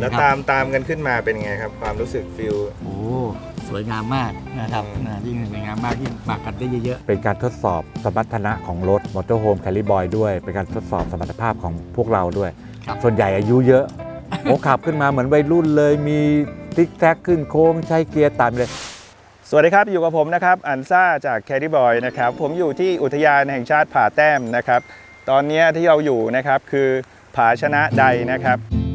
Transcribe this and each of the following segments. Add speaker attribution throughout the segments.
Speaker 1: แล้ว
Speaker 2: นะครับ
Speaker 1: ตามตามกันขึ้นมาเป็นไงครับ ความรู้สึกฟิล
Speaker 2: โอ้สวยงามมากนะครับ
Speaker 1: อืม
Speaker 2: นะยิ่งสวยงามมากยิ่งมากันได้เยอะ
Speaker 3: เป็นการทดสอบสมรรถนะของรถมอเตอร์โฮมแคลิบอยด้วย เป็นการทดสอบสมรรถภาพของพวกเราด้วย
Speaker 2: ครับ
Speaker 3: ส่วนใหญ่อายุเยอะโอ้ขับขึ้นมาเหมือนวัยรุ่นเลย มีติ๊กแท็กขึ้นโค้งใช้เกียร์ต่ำเลย
Speaker 1: สวัสดีครับ อยู่กับผมนะครับอันซ่าจากแค r ี b บอยนะครับ ผมอยู่ที่อุทยานแห่งชาติผาแต้มนะครับ ตอนนี้ที่เราอยู่นะครับคือผาชนะใดนะครับ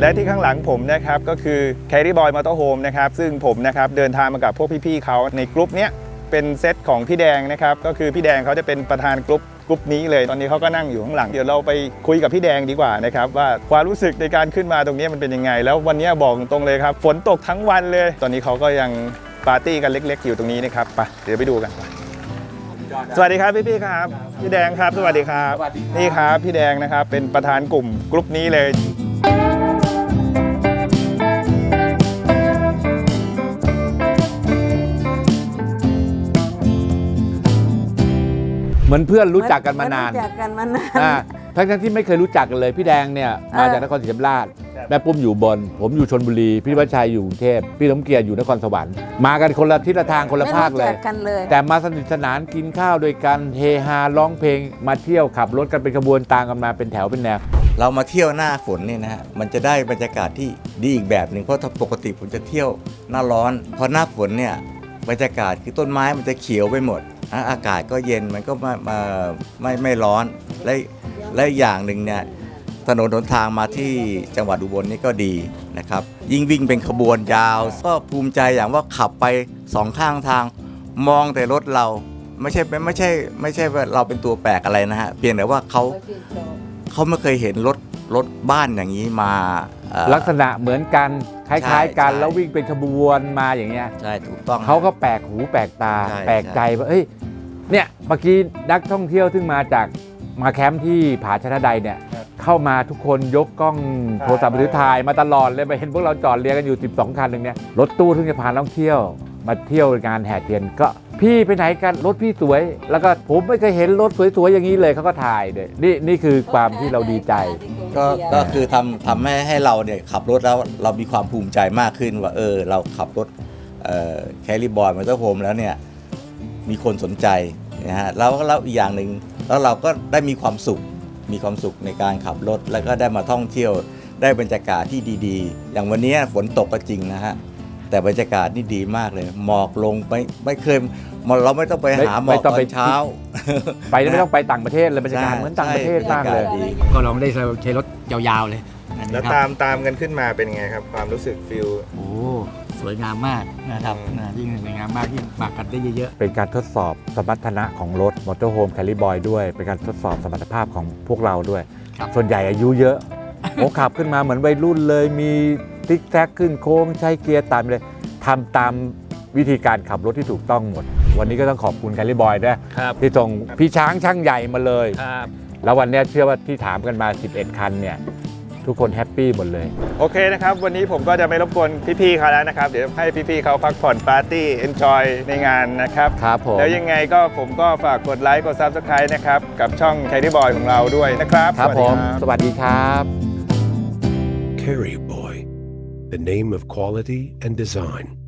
Speaker 1: และที่ข้างหลังผมนะครับก็คือ Carry Boy Motorhome นะครับซึ่งผมนะครับเดินทางมากับพวกพี่ๆเขาในกลุ่มเนี้ยเป็นเซตของพี่แดงนะครับก็คือพี่แดงเขาจะเป็นประธานกลุ่มกลุ่มนี้เลยตอนนี้เขาก็นั่งอยู่ข้างหลังเดี๋ยวเราไปคุยกับพี่แดงดีกว่านะครับว่าความรู้สึกในการขึ้นมาตรงนี้มันเป็นยังไง แล้ววันนี้บอกตรงเลยครับฝนตกทั้งวันเลย ตอนนี้เขาก็ยังปาร์ตี้กันเล็ก ๆ อยู่ตรงนี้นะครับไปเดี๋ยวไปดูกันไปสวัสดีครับพี่ๆครับ พี่แดงครับ สวัสดีครับนี่ครับพี่แดงนะครับเป็นประธานกลุ่มกลุ่มนี้เลย
Speaker 3: เหมือนเพื่อนรู้จักกันมานาน
Speaker 4: รู้จักกันมานาน
Speaker 3: อ่าทั้งทั้งๆที่ไม่เคยรู้จักกันเลยพี่แดงเนี่ยมาจากนครศรีธรรมราช
Speaker 1: ครับ
Speaker 3: แม่ปุ้มอยู่บน ผมอยู่ชนบุรี พี่วัชชัยอยู่กรุงเทพพี่สมเกียรติอยู่นครสวรรค์มากันคนละทิศละทางคนละ
Speaker 4: ไม่
Speaker 3: ภาคเล
Speaker 4: รู้
Speaker 3: ย
Speaker 4: จักกันเลย
Speaker 3: แต่มาสนิทสนานกินข้าวด้วยกันเฮฮาร้องเพลง มาเที่ยวขับรถกันเป็นขบวนตามกันมาเป็นแถวเป็นแนว
Speaker 5: เรามาเที่ยวหน้าฝนเนี่ยนะฮะมันจะได้บรรยากาศที่ดีอีกแบบหนึ่งเพราะถ้าปกติผมจะเที่ยวหน้าร้อนพอหน้าฝนเนี่ย บรรยากาศคือต้นไม้มันจะเขียวไปหมด อากาศก็เย็นมันก็ไม่มาไม่ไม่ร้อนและและอีกอย่างหนึ่งเนี่ยถนนหนทางมาที่จังหวัดอุบลนี่ก็ดีนะครับ ยิ่งวิ่งเป็นขบวนยาว ก็ภูมิใจอย่างว่าขับไปสองข้างทางมองแต่รถเราไม่ใช่ไม่ใช่ไม่ใช่ว่าเราเป็นตัวแปลกอะไรนะฮะเพียงแต่ว่าเขาเขาไม่เคยเห็นรถ รถบ้านอย่างนี้มาเอ่อ
Speaker 3: ลักษณะเหมือนกันค
Speaker 5: ใช่
Speaker 3: ล้ายๆกัน
Speaker 5: ใช่
Speaker 3: แล้ววิ่งเป็นขบวนมาอย่างเงี้ย
Speaker 5: ใช่ถูกต้อง
Speaker 3: เขาก็แปลกหูแปลกตา
Speaker 5: ใช่
Speaker 3: แปลกใจว่าเอ้ยเนี่ยเมื่อกี้นักท่องเที่ยวซึ่งมาจากมาแคมป์ที่ผาชนะใดเนี่ย
Speaker 1: ครับ
Speaker 3: เข้ามาทุกคนยกกล้อง
Speaker 1: ถ่าย
Speaker 3: โทรศัพท์มือถือถ่ายมาตลอดเลยไปเห็นพวกเราจอดเรียงกันอยู่ 12 คันหนึ่งเนี่ยรถตู้ซึ่งจะพานักท่องเที่ยว มาเที่ยวงานแห่เทียนก็พี่ไปไหนกันรถพี่สวย แล้วก็ผมไม่เคยเห็นรถสวยๆอย่างนี้เลยเขาก็ถ่ายเลยนี่นี่คือความที่เราดีใจ
Speaker 5: ก็ก็คือทำทำให้ให้เราเนี่ยขับรถแล้วเรามีความภูมิใจมากขึ้นว่าเออ เราขับรถแคริบอยมอเตอร์โฮมแล้วเนี่ยมีคนสนใจนะฮะแล้วแล้วอีกอย่างหนึ่งแล้วเราก็ได้มีความสุขมีความสุขในการขับรถ แล้วก็ได้มาท่องเที่ยวได้บรรยากาศที่ดี ๆ อย่างวันนี้ฝนตกก็จริงนะฮะ แต่บรรยากาศนี่ดีมากเลย หมอกลงไม่ไม่เคยเราไม่ต้องไปหาหม
Speaker 3: ไม่
Speaker 5: อก
Speaker 3: ต้อง
Speaker 5: ตอ
Speaker 3: ไป
Speaker 5: นเช้า
Speaker 3: ไปแล้วไม่ต้องไปต่างประเทศเลยบรรยากาศเหมือนต่างประเทศมากเลย
Speaker 5: ใช่
Speaker 2: ๆก็ลองได้ใช้รถยาวๆเลยนะ
Speaker 1: แล้ว
Speaker 2: ครับ
Speaker 1: ตามตามกันขึ้นมาเป็นไงครับ ความรู้สึกฟิล
Speaker 2: โอ้สวยงามมากนะครับ
Speaker 1: อืม
Speaker 2: นะยิ่งสวยงามมากยิ่งมากันได้เยอะ
Speaker 3: เป็นการทดสอบสมรรถนะของรถมอเตอร์โฮมแคลิบอยด้วย เป็นการทดสอบสมรรถภาพของพวกเราด้วย
Speaker 2: ครับ
Speaker 3: ส่วนใหญ่อายุเยอะโอ้ขับขึ้นมาเหมือนวัยรุ่นเลยมี ติ๊กแท็กขึ้นโค้งใช้เกียร์ต่ำเลยทำตามวิธีการขับรถที่ถูกต้องหมด วันนี้ก็ต้องขอบคุณแคลิบอยด้วย
Speaker 2: ครับ
Speaker 3: ที่ส่งพี่ช้างช่างใหญ่มาเลย
Speaker 2: ครับ
Speaker 3: แล้ววันเนี้ยเชื่อว่าที่ถามกันมา 11 คันเนี่ย ทุกคนแฮปปี้หมดเลย
Speaker 1: โอเคนะครับ วันนี้ผมก็จะไม่รบกวนพี่ๆเขาแล้วนะครับ เดี๋ยวให้พี่ๆเขาพักผ่อนปาร์ตี้ เอนจอยในงานนะครับ
Speaker 3: ครับผม
Speaker 1: แล้วยังไงก็ผมก็ฝากกดไลค์ กด Subscribe นะครับ กับช่อง c a r r y Boy ของเราด้วยนะครับ
Speaker 3: ครับ
Speaker 1: สวัส
Speaker 3: ผ
Speaker 1: ดี
Speaker 3: ม สวัสดีครับ
Speaker 6: Carry Boy, the name of quality and design.